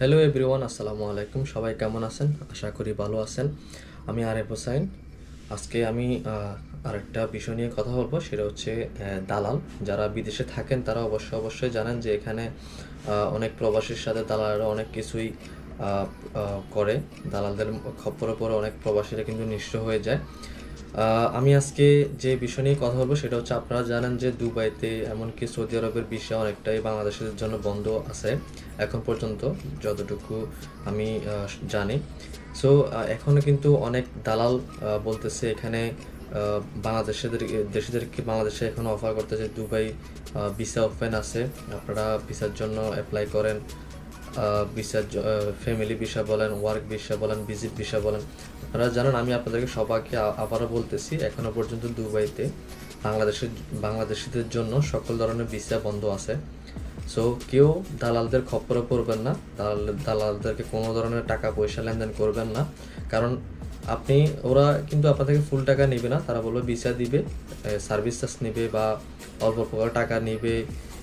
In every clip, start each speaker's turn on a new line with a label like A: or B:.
A: Hello everyone আসসালামু আলাইকুম। সবাই কেমন আছেন? আশা করি ভালো আছেন। আমি আরেফ হোসাইন। আজকে আমি আরেকটা বিষয় নিয়ে কথা বলব। সেটা হচ্ছে দালাল। যারা বিদেশে থাকেন, তারা অবশ্যই অবশ্যই জানেন যে এখানে অনেক প্রবাসীর সাথে দালালরা অনেক কিছুই করে। দালালদের খপ্পরে পরে অনেক প্রবাসীরা কিন্তু নিঃস্ব হয়ে যায়। আমি আজকে যে বিষয় নিয়ে কথা বলব সেটা হচ্ছে আপনারা জানেন যে দুবাইতে এমনকি সৌদি আরবের বিষয় অনেকটাই বাংলাদেশের জন্য বন্ধ আছে এখন পর্যন্ত যতটুকু আমি জানি। সো এখনও কিন্তু অনেক দালাল বলতেছে এখানে আহ, বাংলাদেশের দেশিদেরকে বাংলাদেশে এখন অফার করতেছে দুবাই ভিসা ওপেন আছে আপনারা ভিসার জন্য অ্যাপ্লাই করেন। ভিসা ফ্যামিলি ভিসা বলেন ওয়ার্ক ভিসা বলেন ভিজিট ভিসা বলেন, আপনারা জানেন আমি আপনাদেরকে সবাইকে আবারও বলতেছি এখনও পর্যন্ত দুবাইতে বাংলাদেশের বাংলাদেশিদের জন্য সকল ধরনের ভিসা বন্ধ আছে। সো কেউ দালালদের খপ্পরে পড়বেন না, দালাল, দালালদেরকে কোনো ধরনের টাকা পয়সা লেনদেন করবেন না। কারণ আপনি, ওরা কিন্তু আপনার থেকে ফুল টাকা নেবে না, তারা বলবে ভিসা দিবে সার্ভিস চার্জ নেবে বা অল্প অল্প টাকা নেবে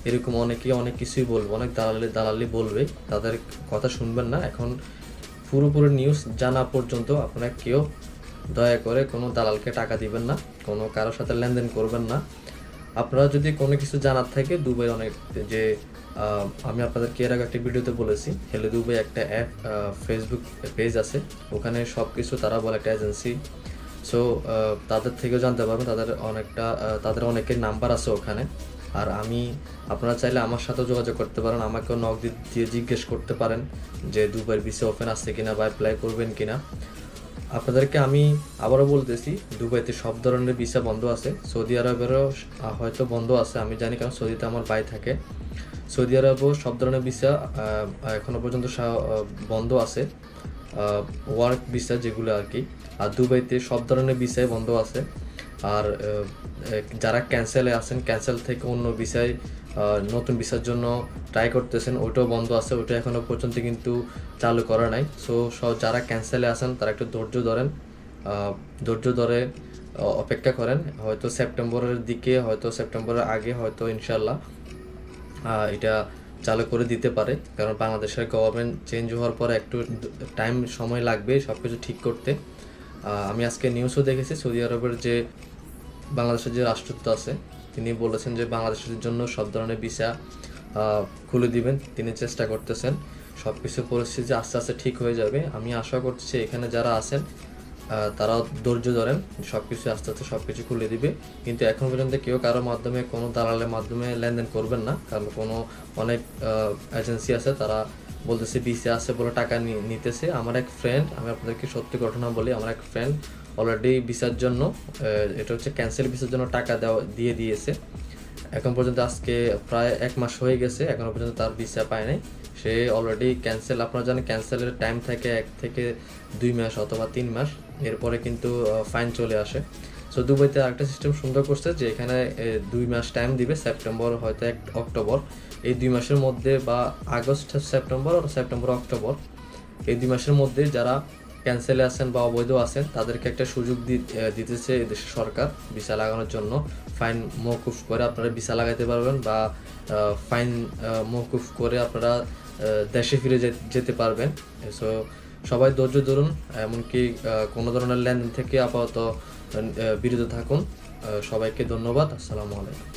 A: এরকম অনেকেই অনেক কিছুই বলবে, অনেক দালালি দালালি বলবে, তাদের কথা শুনবেন না। এখন পুরোপুরি নিউজ জানা পর্যন্ত আপনারা কেউ দয়া করে কোনো দালালকে টাকা দিবেন না, কোনো কারোর সাথে লেনদেন করবেন না। আপনারা যদি কোনো কিছু জানার থাকে, দুবাই অনেক যে আমি আপনাদেরকে এর আগে একটা ভিডিওতে বলেছি হেলে দুবাই একটা অ্যাপ ফেসবুক পেজ আছে। ওখানে সব কিছু তারা বলে একটা এজেন্সি সো তাদের থেকেও জানতে পারবেন, তাদের অনেকটা তাদের অনেকের নাম্বার আছে ওখানে। আর আমি, আপনারা চাইলে আমার সাথেও যোগাযোগ করতে পারেন, আমাকেও নক দিয়ে জিজ্ঞেস করতে পারেন যে দুবাইয়ের ভিসা ওপেন আছে কিনা বা অ্যাপ্লাই করবেন কিনা। আপনাদেরকে আমি আবারও বলতেছি, দুবাইতে সব ধরনের ভিসা বন্ধ আছে। সৌদি আরবেরও হয়তো বন্ধ আছে, আমি জানি কারণ সৌদিতে আমার ভাই থাকে। সৌদি আরবও সব ধরনের ভিসা এখনও পর্যন্ত বন্ধ আছে ওয়ার্ক ভিসা যেগুলো আর কি। আর দুবাইতে সব ধরনের ভিসাই বন্ধ আছে। আর যারা ক্যান্সেলে আছেন ক্যান্সেল থেকে অন্য বিষয় নতুন ভিসার জন্য ট্রাই করতেছেন, ওইটাও বন্ধ আছে, ওইটা এখনও পর্যন্ত কিন্তু চালু করা নাই। সো যারা ক্যান্সেলে আছেন, তারা একটু ধৈর্য ধরেন ধৈর্য ধরে অপেক্ষা করেন। হয়তো সেপ্টেম্বরের দিকে, হয়তো সেপ্টেম্বরের আগে, হয়তো ইনশাল্লাহ এটা চালু করে দিতে পারে। কারণ বাংলাদেশের গভর্নমেন্ট চেঞ্জ হওয়ার পরে একটু টাইম সময় লাগবে সব কিছু ঠিক করতে। আমি আজকে নিউজও দেখেছি, সৌদি আরবের যে বাংলাদেশের যে রাষ্ট্রদূত আছে, তিনি বলেছেন যে বাংলাদেশের জন্য সব ধরনের ভিসা খুলে দিবেন, তিনি চেষ্টা করতেছেন। সব কিছু পরিস্থিতি আস্তে আস্তে ঠিক হয়ে যাবে। আমি আশা করছি এখানে যারা আছেন তারাও ধৈর্য ধরেন সব কিছু আস্তে আস্তে সব কিছু খুলে দিবে। কিন্তু এখন পর্যন্ত কেউ কারোর মাধ্যমে, কোনো দালালের মাধ্যমে লেনদেন করবেন না, কারণ কোনো অনেক এজেন্সি আছে, তারা বলতেছে বিসি আছে বলে টাকা নিতেছে। আমার এক ফ্রেন্ড আমি আপনাদেরকে সত্যি ঘটনা বলি, আমার এক ফ্রেন্ড অলরেডি ভিসার জন্য এটা হচ্ছে ক্যান্সেল ভিসার জন্য টাকা দেওয়া, দিয়ে দিয়েছে। এখন পর্যন্ত আজকে প্রায় এক মাস হয়ে গেছে, এখনও পর্যন্ত তার ভিসা পায় নাই। সে অলরেডি ক্যান্সেল আপনারা জানেন ক্যান্সেলের টাইম থাকে এক থেকে দুই মাস অথবা তিন মাস। এরপরে কিন্তু ফাইন চলে আসে। সো দুবাইতে আরেকটা সিস্টেম সুন্দর করছে যে এখানে দুই মাস টাইম দিবে সেপ্টেম্বর হয়তো এক অক্টোবর এই দুই মাসের মধ্যে বা আগস্ট সেপ্টেম্বর সেপ্টেম্বর অক্টোবর এই দুই মাসের মধ্যে যারা ক্যান্সেলে আছেন বা অবৈধ আছেন, তাদেরকে একটা সুযোগ দিতেছে এই দেশের সরকার ভিসা লাগানোর জন্য। ফাইন মৌকুফ করে আপনারা ভিসা লাগাইতে পারবেন বা ফাইন মৌকুফ করে আপনারা দেশে ফিরে যেতে পারবেন। সো সবাই ধৈর্য ধরুন, এমনকি কোনো ধরনের লেনদেন থেকে আপাতত বিরত থাকুন। সবাইকে ধন্যবাদ, আসসালামু আলাইকুম।